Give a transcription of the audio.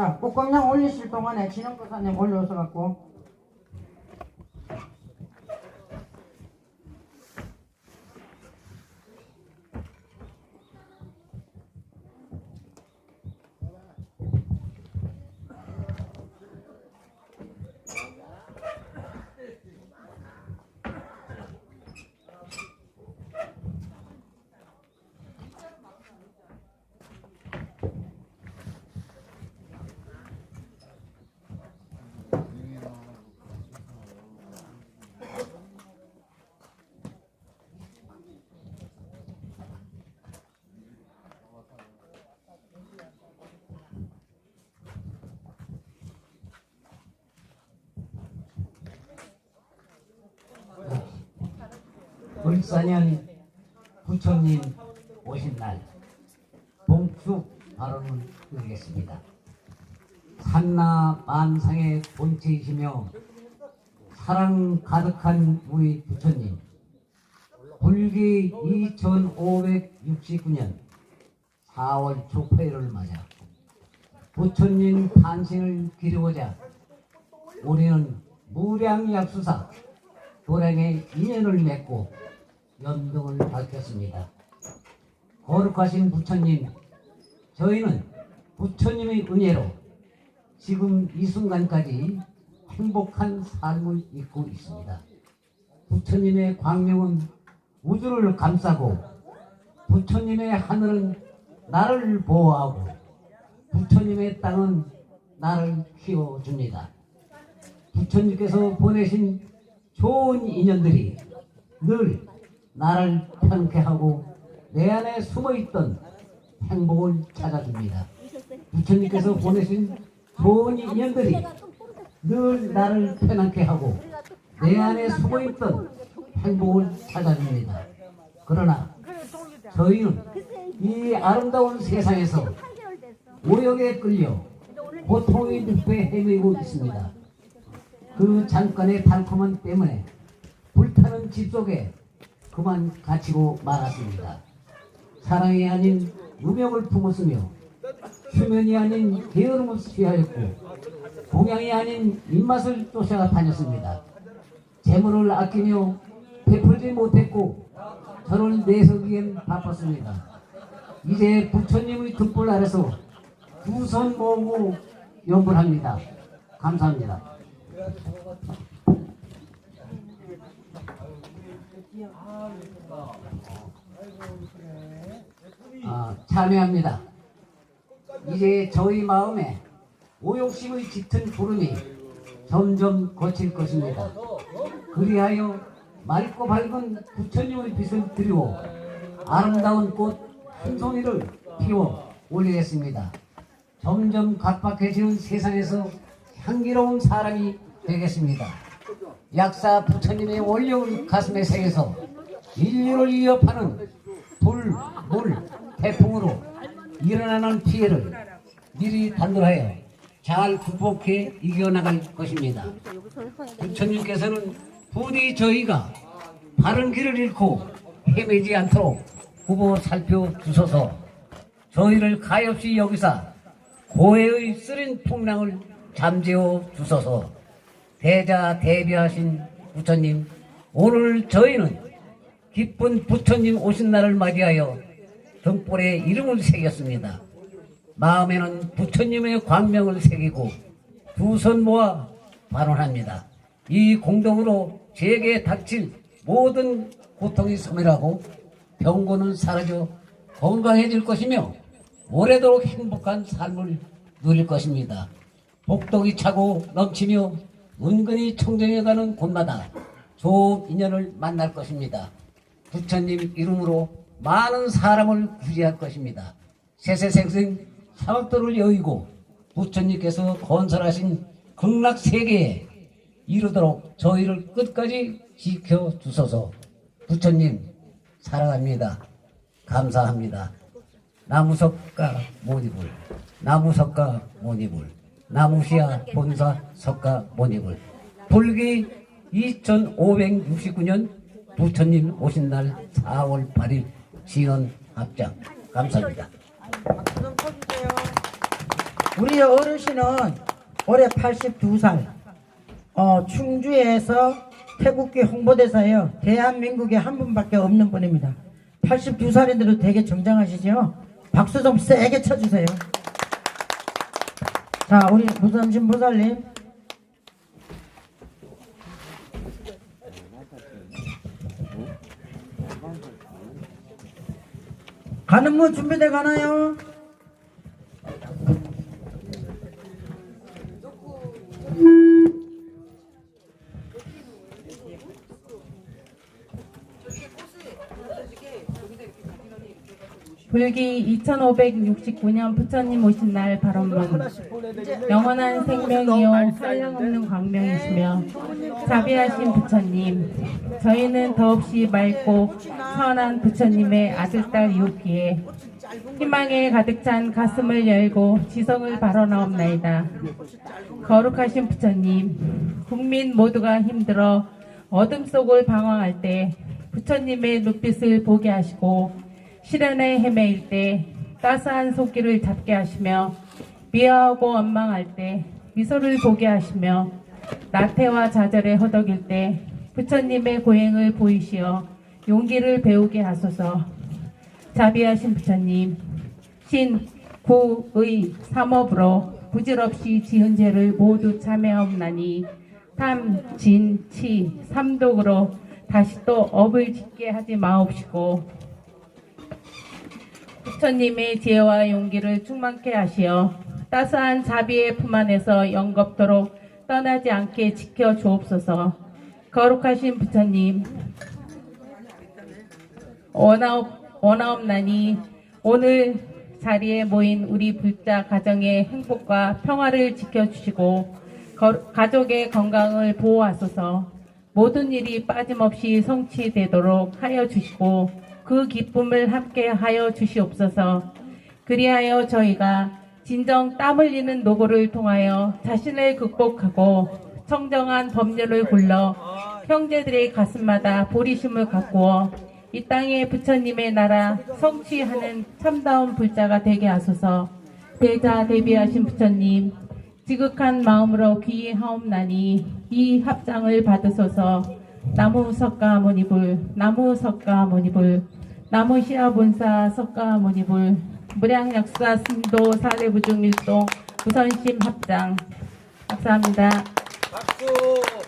자, 꽃감량 올리실 동안에 진영도사님 올려오셔 갖고 울산현 부처님 오신 날 봉축 발언을 드리겠습니다. 산나 만상의 본체이시며 사랑 가득한 우리 부처님 불기 2569년 4월 초파일을 맞아 부처님 탄신을 기리고자 우리는 무량약수사 도량의 인연을 맺고 연등을 밝혔습니다. 거룩하신 부처님, 저희는 부처님의 은혜로 지금 이 순간까지 행복한 삶을 입고 있습니다. 부처님의 광명은 우주를 감싸고 부처님의 하늘은 나를 보호하고 부처님의 땅은 나를 키워줍니다. 부처님께서 보내신 좋은 인연들이 늘 나를 편케 하고 내 안에 숨어있던 행복을 찾아줍니다. 부처님께서 보내신 좋은 인연들이 늘 나를 편안케 하고 내 안에 숨어있던 행복을 찾아줍니다. 그러나 저희는 이 아름다운 세상에서 오역에 끌려 고통의 늪에 헤매고 있습니다. 그 잠깐의 달콤함 때문에 불타는 집 속에 그만 갇히고 말았습니다. 사랑이 아닌 무명을 품었으며 수면이 아닌 게으름을 취하였고 공양이 아닌 입맛을 쫓아 다녔습니다. 재물을 아끼며 베풀지 못했고 저를 내서기엔 바빴습니다. 이제 부처님의 등불 아래서 두 손 모으고 염불합니다. 감사합니다. 아, 참여합니다. 이제 저희 마음에 오욕심의 짙은 구름이 점점 거칠 것입니다. 그리하여 맑고 밝은 부처님의 빛을 드리고 아름다운 꽃 한 송이를 피워 올리겠습니다. 점점 각박해지는 세상에서 향기로운 사람이 되겠습니다. 약사 부처님의 원력을 가슴에 새겨서 인류를 위협하는 불, 물, 태풍으로 일어나는 피해를 미리 단돌하여 잘 극복해 이겨나갈 것입니다. 부처님께서는 부디 저희가 바른 길을 잃고 헤매지 않도록 후보 살펴주소서 저희를 가엾이 여기사 고해의 쓰린 풍랑을 잠재워 주소서 대자 대비하신 부처님 오늘 저희는 기쁜 부처님 오신 날을 맞이하여 등불에 이름을 새겼습니다. 마음에는 부처님의 광명을 새기고 두 손 모아 발언합니다. 이 공덕으로 제게 닥칠 모든 고통이 소멸하고 병고는 사라져 건강해질 것이며 오래도록 행복한 삶을 누릴 것입니다. 복덕이 차고 넘치며 은근히 청정해가는 곳마다 좋은 인연을 만날 것입니다. 부처님 이름으로 많은 사람을 구제할 것입니다. 세세생생 사업도를 여의고 부처님께서 건설하신 극락세계에 이르도록 저희를 끝까지 지켜주소서 부처님 사랑합니다. 감사합니다. 나무석가 모니불 나무석가 모니불 나무시야 본사 석가 모니불 불기 2569년 부처님 오신 날 4월 8일 지연 합장 감사합니다. 우리 어르신은 올해 82살. 어, 충주에서 태국계 홍보대사예요. 대한민국에 한 분밖에 없는 분입니다. 82살인데도 되게 정장하시죠? 박수 좀 세게 쳐주세요. 자, 우리 무선신 보살님. 가는 뭐 준비돼 가나요? 불기 2569년 부처님 오신 날 발언문. 영원한 생명이요 한량없는 광명이시며 자비하신 부처님 저희는 더없이 맑고 선한 부처님의 아들딸 이웃기에 희망에 가득 찬 가슴을 열고 지성을 발언하옵나이다. 거룩하신 부처님 국민 모두가 힘들어 어둠 속을 방황할 때 부처님의 눈빛을 보게 하시고 시련에 헤매일 때 따스한 손길을 잡게 하시며 미워하고 원망할 때 미소를 보게 하시며 나태와 좌절에 허덕일 때 부처님의 고행을 보이시어 용기를 배우게 하소서. 자비하신 부처님 신, 구, 의, 삼업으로 부질없이 지은 죄를 모두 참여하옵나니 탐, 진, 치, 삼독으로 다시 또 업을 짓게 하지 마옵시고 부처님의 지혜와 용기를 충만케 하시어 따스한 자비의 품 안에서 영겁도록 떠나지 않게 지켜 주옵소서. 거룩하신 부처님, 원하옵, 원하옵나니 오늘 자리에 모인 우리 불자 가정의 행복과 평화를 지켜주시고 거- 가족의 건강을 보호하소서 모든 일이 빠짐없이 성취되도록 하여 주시고 그 기쁨을 함께 하여 주시옵소서. 그리하여 저희가 진정 땀 흘리는 노고를 통하여 자신을 극복하고 청정한 법률을 굴러 형제들의 가슴마다 보리심을 가꾸어 이 땅에 부처님의 나라 성취하는 참다운 불자가 되게 하소서. 대자 대비하신 부처님 지극한 마음으로 귀하옵나니 이 합장을 받으소서 나무 석가 모니불 나무 석가 모니불 나무 시아 본사 석가 모니불 무량 약사 신도 사례 부중 일동 우선심 합장 감사합니다. 박수!